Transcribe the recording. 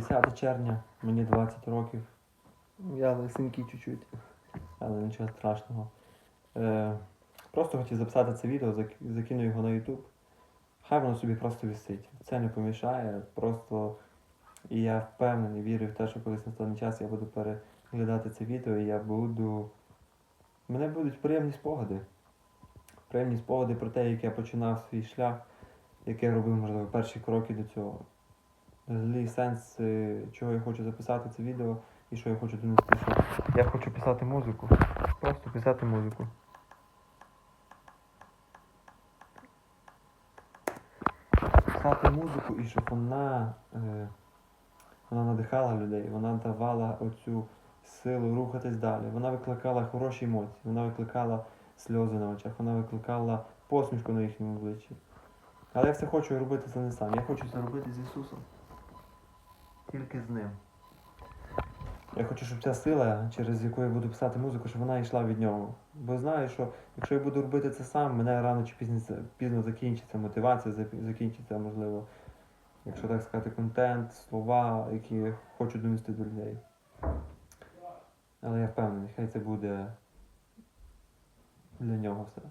10 червня, мені 20 років, Я лисенький чуть-чуть. але нічого страшного. Е, просто хотів записати це відео, зак- закину його на YouTube. Хай воно собі просто висить. Це не помішає. Просто і я впевнений, вірю в те, що колись настане час, я буду переглядати це відео і я буду. Мене будуть приємні спогади. Приємні спогади про те, як я починав свій шлях, як я робив, можливо, перші кроки до цього. Взагалі сенс, е, чого я хочу записати це відео і що я хочу донести, що я хочу писати музику. Просто писати музику. Писати музику і щоб вона, е, вона надихала людей, вона давала оцю силу рухатись далі. Вона викликала хороші емоції, вона викликала сльози на очах, вона викликала посмішку на їхньому обличчі. Але я все хочу робити це не сам. Я хочу це робити з Ісусом. Тільки з ним. Я хочу, щоб ця сила, через яку я буду писати музику, щоб вона йшла від нього. Бо знаю, що якщо я буду робити це сам, мене рано чи пізно, пізно закінчиться мотивація, закінчиться, можливо, якщо так сказати, контент, слова, які я хочу донести до людей. Але я впевнений, хай це буде для нього все.